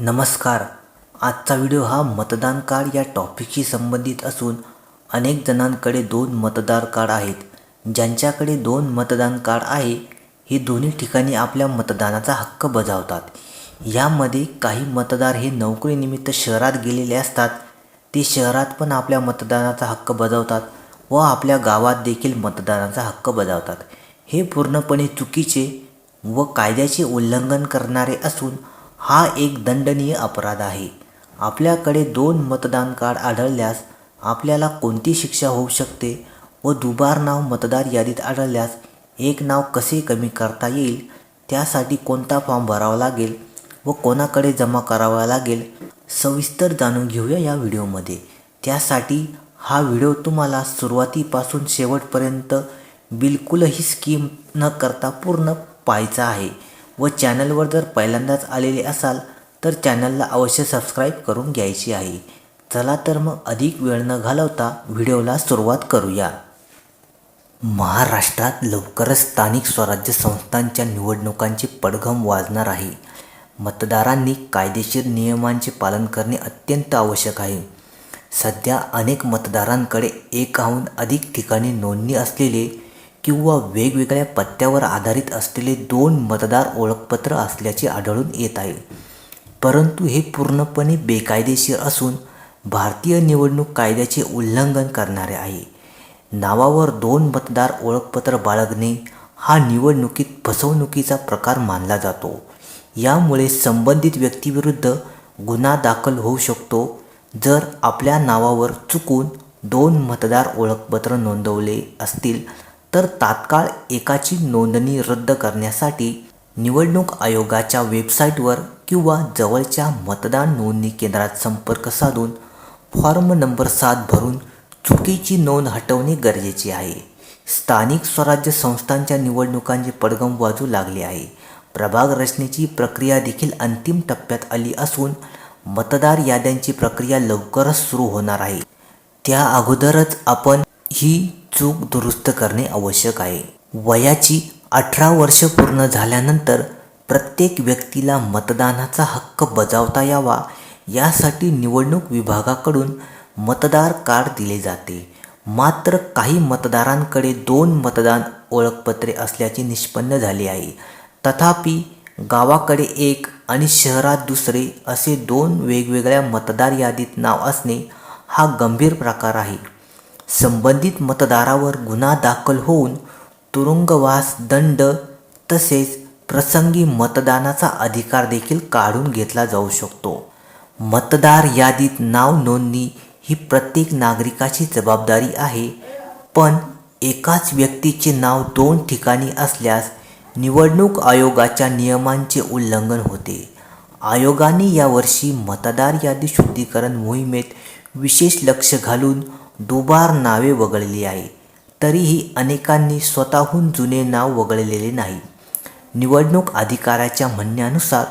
नमस्कार. आजचा व्हिडिओ हा मतदान कार्ड या टॉपिकशी संबंधित असून अनेक जणांकडे दोन मतदार कार्ड आहेत. ज्यांच्याकडे दोन मतदान कार्ड आहे हे दोन्ही ठिकाणी आपल्या मतदानाचा हक्क बजावतात. यामध्ये काही मतदार हे नोकरीनिमित्त शहरात गेलेले असतात. ते शहरात पण आपल्या मतदानाचा हक्क बजावतात व आपल्या गावात देखील मतदानाचा हक्क बजावतात. हे पूर्णपणे चुकीचे व कायद्याचे उल्लंघन करणारे असून हा एक दंडनीय अपराध आहे. आपल्याकडे दोन मतदान कार्ड आढळल्यास आपल्याला कोणती शिक्षा होऊ शकते व दुबार नाव मतदार यादीत आढळल्यास एक नाव कसे कमी करता येईल त्यासाठी कोणता फॉर्म भरावा लागेल व कोणाकडे जमा करावा लागेल सविस्तर जाणून घेऊया या व्हिडिओमध्ये. त्यासाठी हा व्हिडिओ तुम्हाला सुरुवातीपासून शेवटपर्यंत बिलकुलही स्कीम न करता पूर्ण पाहायचा आहे. व चॅनलवर जर पहिल्यांदाच आलेले असाल तर चॅनलला अवश्य सबस्क्राईब करून घ्यायची आहे. चला तर मग अधिक वेळ न घालवता व्हिडिओला सुरुवात करूया. महाराष्ट्रात लवकरच स्थानिक स्वराज्य संस्थांच्या निवडणुकांचे पडघम वाजणार आहे. मतदारांनी कायदेशीर नियमांचे पालन करणे अत्यंत आवश्यक आहे. सध्या अनेक मतदारांकडे एकाहून अधिक ठिकाणी नोंदणी असलेले किंवा वेगवेगळ्या पत्त्यावर आधारित असलेले दोन मतदार ओळखपत्र असल्याचे आढळून येत आहे. परंतु हे पूर्णपणे बेकायदेशीर असून भारतीय निवडणूक कायद्याचे उल्लंघन करणारे आहे. नावावर दोन मतदार ओळखपत्र बाळगणे हा निवडणुकीत फसवणुकीचा प्रकार मानला जातो. यामुळे संबंधित व्यक्तीविरुद्ध गुन्हा दाखल होऊ शकतो. जर आपल्या नावावर चुकून दोन मतदार ओळखपत्र नोंदवले असतील तर तात्काळ एकाची नोंदणी रद्द करण्यासाठी निवडणूक आयोगाच्या वेबसाईटवर किंवा जवळच्या मतदान नोंदणी केंद्रात संपर्क साधून फॉर्म नंबर सात भरून चुकीची नोंद हटवणे गरजेचे आहे. स्थानिक स्वराज्य संस्थांच्या निवडणुकांचे पडगम वाजू लागले आहे. प्रभाग रचनेची प्रक्रिया देखील अंतिम टप्प्यात आली असून मतदार याद्यांची प्रक्रिया लवकरच सुरू होणार आहे. त्या अगोदरच आपण ही चूक दुरुस्त करणे आवश्यक आहे. वयाची अठरा वर्ष पूर्ण झाल्यानंतर प्रत्येक व्यक्तीला मतदानाचा हक्क बजावता यावा यासाठी निवडणूक विभागाकडून मतदार कार्ड दिले जाते. मात्र काही मतदारांकडे दोन मतदान ओळखपत्रे असल्याचे निष्पन्न झाले आहे. तथापि गावाकडे एक आणि शहरात दुसरे असे दोन वेगवेगळ्या मतदार यादीत नाव असणे हा गंभीर प्रकार आहे. संबंधित मतदारावर गुन्हा दाखल होऊन तुरुंगवास दंड तसेच प्रसंगी मतदानाचा अधिकार देखील काढून घेतला जाऊ शकतो. मतदार यादीत नाव नोंदणी ही प्रत्येक नागरिकाची जबाबदारी आहे पण एकाच व्यक्तीचे नाव दोन ठिकाणी असल्यास निवडणूक आयोगाच्या नियमांचे उल्लंघन होते. आयोगाने यावर्षी मतदार यादी शुद्धीकरण मोहिमेत विशेष लक्ष घालून दुबार नावे वगळली आहे. तरीही अनेकांनी स्वतःहून जुने नाव वगळलेले नाही. निवडणूक अधिकाऱ्याच्या म्हणण्यानुसार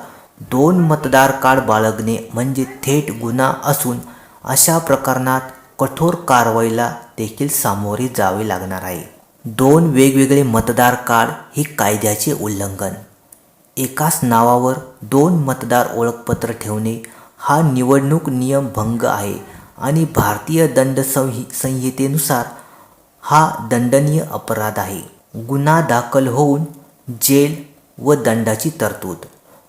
दोन मतदार कार्ड बाळगणे म्हणजे थेट गुन्हा असून अशा प्रकरणात कठोर कारवाईला देखील सामोरे जावे लागणार आहे. दोन वेगवेगळे मतदार कार्ड हे कायद्याचे उल्लंघन. एकाच नावावर दोन मतदार ओळखपत्र ठेवणे हा निवडणूक नियम भंग आहे. आणि भारतीय दंड संहि संहितेनुसार हा दंडनीय अपराध आहे. गुन्हा दाखल होऊन जेल व दंडाची तरतूद.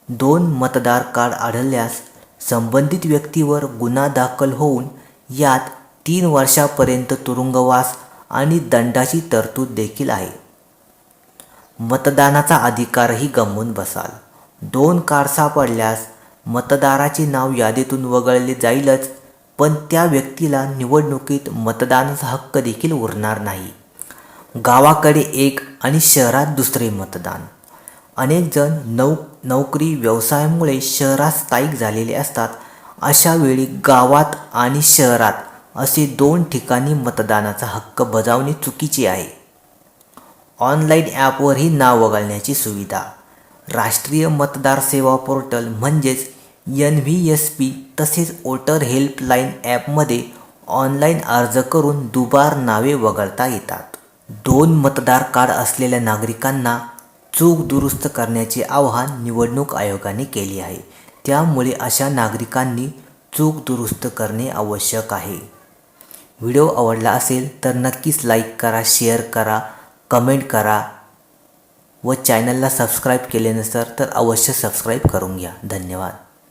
दोन मतदार कार्ड आढळल्यास संबंधित व्यक्तीवर गुन्हा दाखल होऊन यात तीन वर्षापर्यंत तुरुंगवास आणि दंडाची तरतूद देखील आहे. मतदानाचा अधिकारही गमवून बसाल. दोन कार्ड सापडल्यास मतदाराचे नाव यादीतून वगळले जाईलच पण त्या व्यक्तीला निवडणुकीत मतदानाचा हक्क देखील उरणार नाही. गावाकडे एक आणि शहरात दुसरे मतदान. अनेक जण नौ नोकरी व्यवसायामुळे शहरात स्थायिक झालेले असतात. अशा वेळी गावात आणि शहरात असे दोन ठिकाणी मतदानाचा हक्क बजावणे चुकीचे आहे. ऑनलाईन ॲपवरही नाव वगळण्याची सुविधा. राष्ट्रीय मतदार सेवा पोर्टल म्हणजेच एन व्ही एस पी तसेच वोटर हेल्पलाईन ॲपमध्ये ऑनलाईन अर्ज करून दुबार नावे वगळता येतात. दोन मतदार कार्ड असलेल्या नागरिकांना चूक दुरुस्त करण्याचे आवाहन निवडणूक आयोगाने केले आहे. त्यामुळे अशा नागरिकांनी चूक दुरुस्त करणे आवश्यक आहे. व्हिडिओ आवडला असेल तर नक्कीच लाईक करा शेअर करा कमेंट करा व चॅनलला सबस्क्राईब केले नसेल तर अवश्य सबस्क्राईब करून घ्या. धन्यवाद.